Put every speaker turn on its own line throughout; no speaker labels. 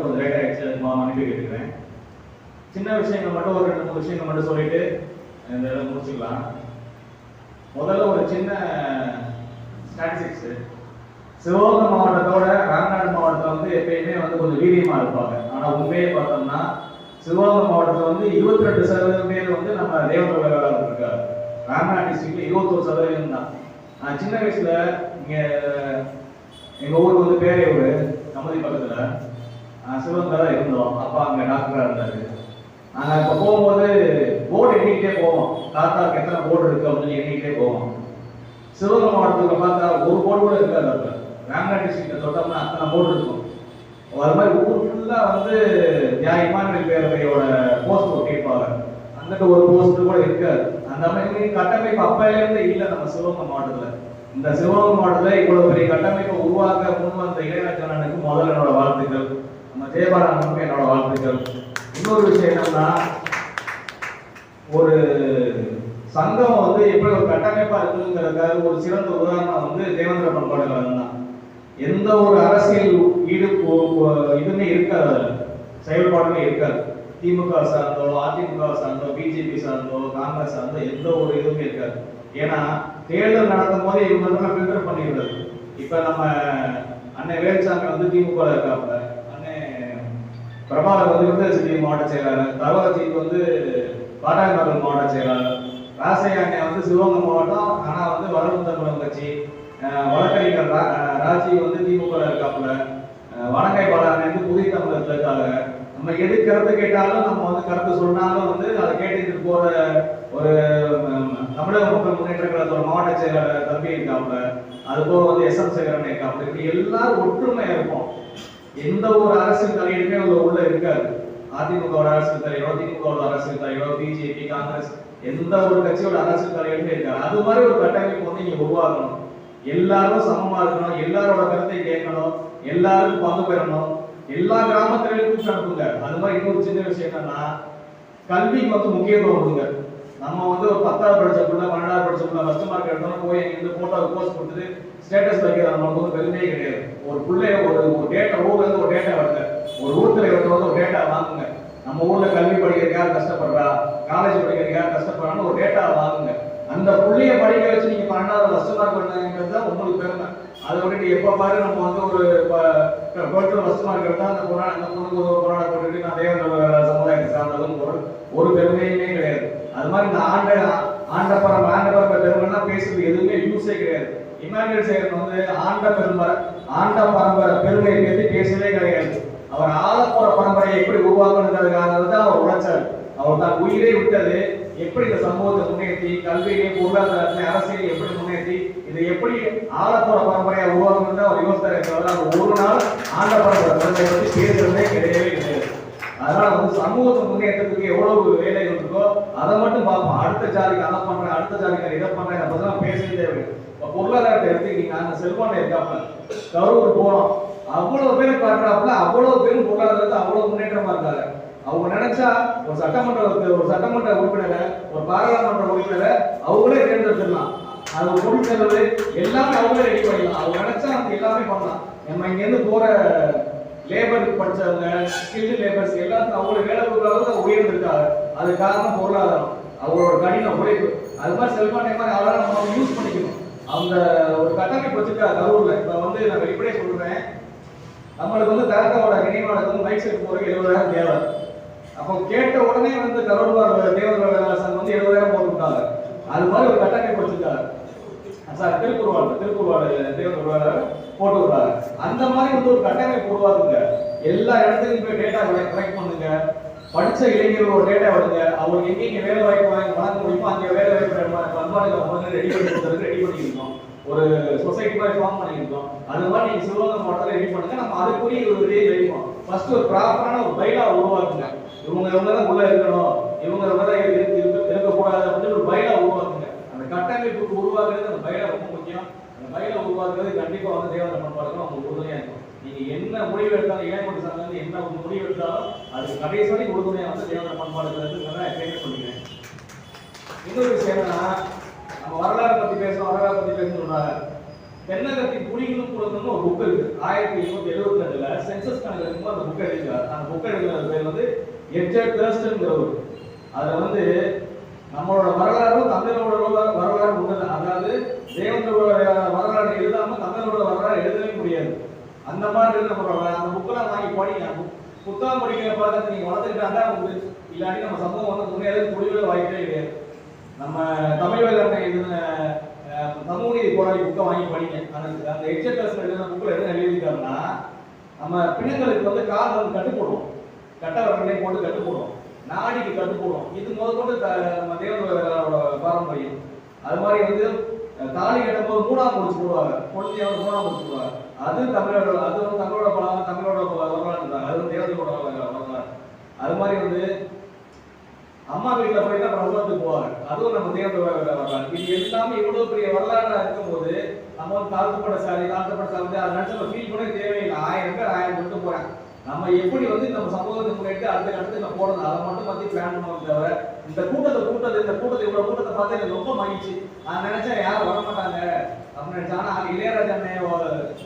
கொஞ்சம் லேட்டாக ஆயிடுச்சு அதுக்கு மா- மன்னிப்பு கேட்டுக்கிறேன். சின்ன விஷயங்கள் மட்டும் ஒரு ரெண்டு மூணு விஷயங்கள் மட்டும் சொல்லிட்டு இந்த இதை முடிச்சுக்கலாம். முதல்ல ஒரு சின்ன ஸ்டாட்டிஸ்டிக்ஸு சிவகங்கை மாவட்டத்தோட ராமநாடு மாவட்டத்தில் வந்து எப்பயுமே வந்து கொஞ்சம் வீரியமாக இருப்பாங்க. ஆனால் உண்மையை பார்த்தோம்னா சிவகங்கை மாவட்டத்தில் வந்து இருபத்தி ரெண்டு சதவீதம் பேர் வந்து நம்ம தேவத வேளாளர் இருக்காரு. ராமநாடு டிஸ்ட்ரிக்ட்ல இருபத்தொரு சதவீதம் தான். நான் சின்ன வயசுல இங்கே எங்கள் ஊர் வந்து பேரையூர் கமதி பக்கத்தில். சிவகங்கை தான் இருந்தோம். அப்பா அங்க டாக்டரா இருந்தாரு. நாங்கள் இப்போ போகும்போது போர்டு எண்ணிக்கிட்டே போவோம். தாத்தாவுக்கு எத்தனை போர்டு இருக்கு அப்படின்னு எண்ணிக்கிட்டே போவோம். சிவகங்கை மாவட்டத்தில் பார்த்தா ஒரு போர்டு கூட இருக்காது அப்ப வேங்கா டிஸ்ட்ரிக்ட தொட்டோம்னா அத்தனை போர்டு இருக்கும். அது மாதிரி ஊர் ஃபுல்லா வந்து நியாயமான பேரவையோட போஸ்ட் ஒட்டியிருப்பாங்க அங்கிட்ட ஒரு போஸ்ட் கூட இருக்காது. அந்த மாதிரி கட்டமைப்பு அப்பையிலேருந்து இல்லை நம்ம சிவகங்கை மாவட்டத்தில். இந்த சிவகங்கை மாவட்டத்தில் இவ்வளவு பெரிய கட்டமைப்பை உருவாக்க முன் வந்த இளையராஜனுக்கு முதல்ல என்னோட வாழ்த்துக்கள். நம்ம என்னோட வாழ்த்துக்கள். இன்னொரு விஷயம் என்னன்னா ஒரு சங்கம் வந்து எப்படி ஒரு கட்டமைப்பா இருக்குங்கிறதுக்காக ஒரு சிறந்த உதாரணம் வந்து தேவேந்திர பண்பாடுகள் தான் எந்த ஒரு அரசியல் ஈடு இதுவுமே இருக்காது செயல்பாடுமே இருக்காது. திமுக சார்ந்தோ அதிமுக சார்ந்தோ பிஜேபி சார்ந்தோ காங்கிரஸ் சார்ந்தோ எந்த ஒரு இதுவுமே இருக்காது. ஏன்னா தேர்தல் நடத்தும் போது இவங்க ஃபில்டர் பண்ணிடுறது. இப்ப நம்ம அண்ணன் வேலுசாமி வந்து திமுக இருக்காங்க பிரபாகர் வந்து விருதுநகர் மாவட்ட செயலாளர் தவகஜித் வந்து பாட்டாளிமக்கள் மாவட்ட செயலாளர் ராசையா வந்து சிவகங்கை மாவட்டம் ஆனால் வந்து வளரும் கட்சி வழக்கறிஞர் ராஜி வந்து திமுக இருக்காப்புல. வடங்கை வணங்கை வந்து புதிய தமிழர் இருக்காங்க நம்ம எது கருத்து கேட்டாலும் நம்ம வந்து கருத்து சொன்னாலும் வந்து அதை கேட்டுட்டு போற ஒரு தமிழக மக்கள் முன்னேற்ற கழகத்தோட மாவட்ட செயலாளர் தம்பி இருக்காப்புல. அது போக வந்து எஸ் எம் சேகரன் இருக்காப்புல. இப்படி எல்லாரும் ஒற்றுமையா இருப்போம். எந்த ஒரு அரசியல் தலையீடுமே உள்ள உள்ள இருக்காது. அதிமுகவோட அரசியல் தலைவரோ திமுகவோட அரசியல் தலைவரோ பிஜேபி காங்கிரஸ் எந்த ஒரு கட்சியோட அரசியல் தலைவருமே இருக்காது. அது மாதிரி ஒரு கட்டமைப்பு வந்து இங்க உருவாக்கணும். எல்லாரும் சமமா இருக்கணும். எல்லாரோட கருத்தை கேட்கணும். எல்லாரும் பங்கு பெறணும். எல்லா கிராமத்திலையும் கூப்பிட்டு அனுப்புங்க. அது மாதிரி இன்னொரு சின்ன விஷயம் என்னன்னா கல்விக்கு வந்து முக்கியத்துவம் கொடுங்க. நம்ம வந்து ஒரு பத்தாவது படிச்ச பிள்ளை பன்னெண்டாவது படிச்ச பிள்ளை ஃபர்ஸ்ட் மார்க் எடுத்தோம்னா போய் இங்க போட்டோ போஸ்ட் கொடுத்துட்டு ஸ்டேட்டஸ் வைக்கிறது நமக்கு வந்து பெருமையே கிடையாது. ஒரு பிள்ளைய ஒரு ஒரு டேட்டா ஊர்லேருந்து ஒரு டேட்டா வருங்க. ஒரு ஊர் தலைவர் ஒரு டேட்டா வாங்குங்க. நம்ம ஊர்ல கல்வி படிக்கிறதுக்கு யார் கஷ்டப்படுறா காலேஜ் படிக்கிறதுக்கு யார் கஷ்டப்படுறான்னு ஒரு டேட்டா வாங்குங்க. அந்த புள்ளைய படிக்க வச்சு நீங்க பன்னெண்டாவது வருஷமா மார்க் தான் உங்களுக்கு பெருமை. அதை விட்டுட்டு எப்ப பாரு நம்ம வந்து ஒரு டுவெல்த் வருஷமா இருக்கிறது தான் அந்த கொரோனா அந்த பொண்ணுக்கு ஒரு கொரோனா போட்டுட்டு நான் தேவந்த சமுதாயத்தை சார்ந்ததும் ஒரு ஒரு பெருமையுமே கிடையாது. அது மாதிரி இந்த ஆண்ட ஆண்ட பரம்பரை பெருமைன்னா பேசுறது எதுவுமே யூஸே கிடையாது. இமானுவேல் சேகர் வந்து ஆண்ட பெரும்பரை ஆண்ட பரம்பரை பெருமையை பற்றி பேசவே கிடையாது. அவர் ஆலப்புற பரம்பரையை எப்படி உருவாக்கணுங்கிறதுக்காக தான் அவர் உழைச்சார். அவர் தான் உயிரை விட்டது. எப்படி இந்த சமூகத்தை முன்னேற்றி கல்வியை பொருளாதாரத்தை அரசியலை எப்படி முன்னேற்றி இதை எப்படி ஆலப்புற பரம்பரையை உருவாக்கணும் தான் அவர் யோசித்தார் அவர் ஒரு நாள் ஆண்ட பரம்பரை பெருமையை பற்றி பேசுறதே கிடையவே கிடையாது. அதனால வந்து சமூகத்தை முன்னேற்றத்துக்கு எவ்வளவு வேலைகள் இருக்கோ அதை மட்டும் பார்ப்போம். அடுத்த ஜாதிக்கு அதை பண்றேன் அடுத்த ஜாதிக்கு இதை பண்றேன் அதை பத்தி பேசவே தேவையில்லை. பொருளாதாரத்தை எடுத்துக்கிட்டீங்க அந்த செல்போன் இருக்காப்ல கரூர் போனோம் அவ்வளவு பேர் காட்டுறாப்புல அவ்வளவு பேரும் பொருளாதாரத்தை அவ்வளவு முன்னேற்றமா இருக்காங்க. அவங்க நினைச்சா ஒரு சட்டமன்ற ஒரு சட்டமன்ற உறுப்பினரை ஒரு பாராளுமன்ற உறுப்பினரை அவங்களே தேர்ந்தெடுத்துடலாம். அது ஒரு எல்லாமே அவங்களே ரெடி பண்ணிடலாம். அவங்க நினைச்சா அவங்க எல்லாமே பண்ணலாம். நம்ம இங்கேருந்து போற லேபருக்கு படிச்சவங்க ஸ்கில்டு லேபர்ஸ் எல்லாத்துக்கும் அவங்களோட வேலை கொடுக்குறவங்க உயர்ந்திருக்காங்க. அது காரணம் பொருளாதாரம் அவங்களோட கடின உழைப்பு. அது மாதிரி செல்போன் மாதிரி அதெல்லாம் நம்ம யூஸ் பண்ணிக்கணும். அந்த ஒரு கட்டமைப்பு வச்சிருக்கா கரூர்ல. இப்ப வந்து நான் வெளிப்படையே சொல்றேன். நம்மளுக்கு வந்து தாத்தாவோட நினைவாளருக்கு வந்து மைக் செட் போறதுக்கு எழுபதாயிரம் தேவை. அப்போ கேட்ட உடனே வந்து கரூர் தேவதர் சங்கம் வந்து எழுபதாயிரம் போட்டு விட்டாங்க. அது மாதிரி ஒரு கட்டமைப்பு வச்சிருக்காங்க. சார் திருக்குறள் திருக்குறள் தேவதர் போட்டு விடுறாரு. அந்த மாதிரி வந்து ஒரு கட்டமைப்பு உருவாக்குங்க. எல்லா இடத்துலையும் போய் டேட்டா கலெக்ட் பண்ணுங்க. படிச்ச இளைஞர்களோட டேட்டா அவங்க அவங்களுக்கு எங்கெங்க வேலை வாய்ப்பு வாங்கி வழங்க முடியுமோ அங்கே வேலை வாய்ப்பு பண்பாடு ரெடி பண்ணி கொடுத்துருக்கு ரெடி பண்ணியிருக்கோம் ஒரு சொசைட்டி மாதிரி ஃபார்ம் பண்ணியிருக்கோம் அது மாதிரி நீங்க சிவகங்கை மாவட்டத்தில் ரெடி பண்ணுங்க. நம்ம அதுக்குரிய ஒரு இதே வைப்போம் ஃபர்ஸ்ட் ஒரு ப்ராப்பரான ஒரு பைலா உருவாக்குங்க. இவங்க இவங்க தான் உள்ள இருக்கணும்? இவங்க இவங்க தான் இருக்கு கட்டமைப்புக்கு உருவாக்குறது அந்த பயில ரொம்ப முக்கியம். அந்த பயில உருவாக்குறது கண்டிப்பா வந்து தேவதை பண்பாடுகள் அவங்க உறுதுணையா இருக்கும் நீங்க என்ன முடிவு எடுத்தாலும் ஏன் சங்கம் வந்து என்ன முடிவு எடுத்தாலும் அது கடைசி வரைக்கும் உறுதுணையா வந்து தேவதை பண்பாடுகள் நான் எப்பயுமே இன்னொரு விஷயம் என்னன்னா நம்ம வரலாறு பத்தி பேசணும் வரலாறு பத்தி பேசணும் சொல்றாங்க. தென்னகத்தி புலிகளும் குலங்கள்னு ஒரு புக் இருக்கு. ஆயிரத்தி எண்ணூத்தி எழுபத்தி ரெண்டுல சென்சஸ் கணக்கு இருக்கும்போது அந்த புக் எழுதிருக்காரு அந்த புக் எழுதுறது பேர் வந்து எட்ஜர் கிரஸ்ட்ங்கிறவர் அதுல வந்து நம்மளோட வரலாறும் தமிழோட வரலாறு ஒண்ணுதான் அதாவது தேவங்களோட வரலாறு எழுதாம தமிழோட வரலாறு எழுதவே முடியாது. அந்த மாதிரி இருக்கு அந்த புக்கெல்லாம் வாங்கி படிங்க. புத்தகம் படிக்கிற பழக்கத்தை நீங்க வளர்த்துக்கிட்டாங்க உங்களுக்கு இல்லாட்டி நம்ம சமூகம் வந்து முன்னேறது முடிவுல வாய்ப்பே கிடையாது. நம்ம தமிழ் எழுதின சமூக நீதி புக்கை வாங்கி படிங்க. அந்த அந்த எக்ஸப்டர்ஸ் எழுதின புக்கில் என்ன எழுதியிருக்காருன்னா நம்ம பிணங்களுக்கு வந்து கால் வந்து கட்டு போடுவோம் கட்ட வரங்களே போட்டு கட்டு போடுவோம் நாடிக்கு கட்டு போடுவோம் இது முதற்கொண்டு த- நம்ம பாரம்பரியம். அது மாதிரி வந்து அஹ், தாலி கட்டும்போது மூணாம் முடிச்சு போடுவாங்க. குழந்தைய மூணாம் முடிச்சு போடுவாங்க. அது தமிழோட அது வந்து தமிழோட பழம் தமிழோட வரலாறு தான். அது வந்து வரலாறு. அது மாதிரி வந்து அம்மா வீட்டுல போய் தான் பிரசவத்துக்கு போவாங்க. அதுவும் நம்ம தேவ வரலாறு. இது எல்லாமே இவ்வளவு பெரிய வரலாறா இருக்கும்போது நம்ம வந்து தாழ்த்தப்பட்ட சாலை தாழ்த்தப்பட்ட சாலை அதை நினைச்சு நம்ம ஃபீல் பண்ண தேவையில்லை. ஆயிரம் பேர் ஆயிரம் மட்டும் போறேன் நம்ம எப்படி வந்து நம்ம சமூகத்துக்கு முன்னாடி அடுத்த கட்டத்துக்கு போடணும் அதை மட்டும் பத்தி பிளான் பண்ணுவோம் தவிர இந்த கூட்டத்தை கூட்டத்தை இந்த கூட்டத்தை இவ்வளவு கூட்டத்தை பார்த்து எனக்கு ரொம்ப மகிழ்ச்சி. நான் நினைச்சேன் யாரும் வர மாட்டாங்க. அப்படின்னு நினைச்சேன். ஆனா இளையராஜா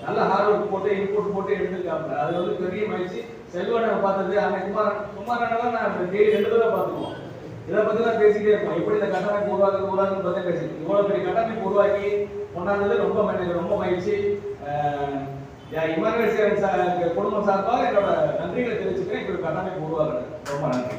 நல்ல ஹார்ட் ஒர்க் போட்டு இன்புட் போட்டு எடுத்துருக்காங்க அது வந்து பெரிய மகிழ்ச்சி. செல்வனை பார்த்தது அண்ணன் குமார் குமார் நான் டெய்லி ரெண்டு தடவை பார்த்துக்குவோம். இதை பத்தி தான் பேசிட்டே இருப்போம். எப்படி இந்த கட்டமைப்பு உருவாக்க உருவாக்குன்னு பத்தி பேசி இவ்வளவு பெரிய கட்டமைப்பு உருவாக்கி கொண்டாடுறது ரொம்ப மகிழ்ச்சி. எனக்கு ரொம்ப மகிழ்ச்சி. இமானுவேல் சார் குடும்பம் சார்பாக என்னோட நன்றிகளை தெரிவிச்சுக்கிறேன். இப்படி கட்டமைப்பு உருவாக்குறது ரொம்ப நன்றி.